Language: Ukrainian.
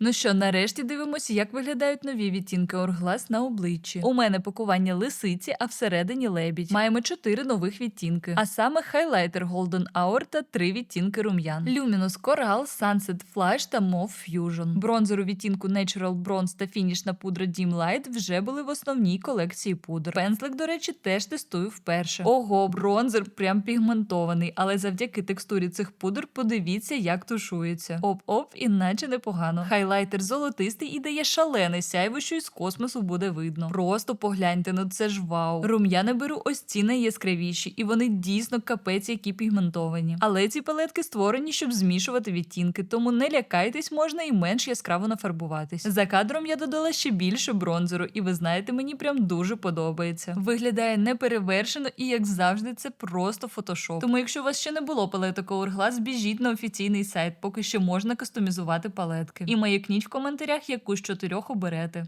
Ну що, нарешті дивимося, як виглядають нові відтінки Hourglass на обличчі. У мене пакування лисиці, а всередині лебідь. Маємо чотири нових відтінки, а саме хайлайтер Golden Hour та три відтінки рум'ян. Luminous Coral, Sunset Flash та Mauve Fusion. Бронзер у відтінку Natural Bronze та фінішна пудра Dim Light вже були в основній колекції пудр. Пензлик, до речі, теж тестую вперше. Ого, бронзер прям пігментований, але завдяки текстурі цих пудр подивіться, як тушується. Оп-оп, іначе непогано. Хайлайтер золотистий і дає шалене сяйво, що із космосу буде видно. Просто погляньте, ну це ж вау. Рум'яна беру ось ці найяскравіші, і вони дійсно капець, які пігментовані. Але ці палетки створені, щоб змішувати відтінки, тому не лякайтесь, можна і менш яскраво нафарбуватись. За кадром я додала ще більше бронзеру, і ви знаєте, мені прям дуже подобається. Виглядає неперевершено, і як завжди, це просто фотошоп. Тому, якщо у вас ще не було палеток Hourglass, біжіть на офіційний сайт, поки що можна кастомізувати палетки. І маякніть в коментарях, яку з чотирьох оберете.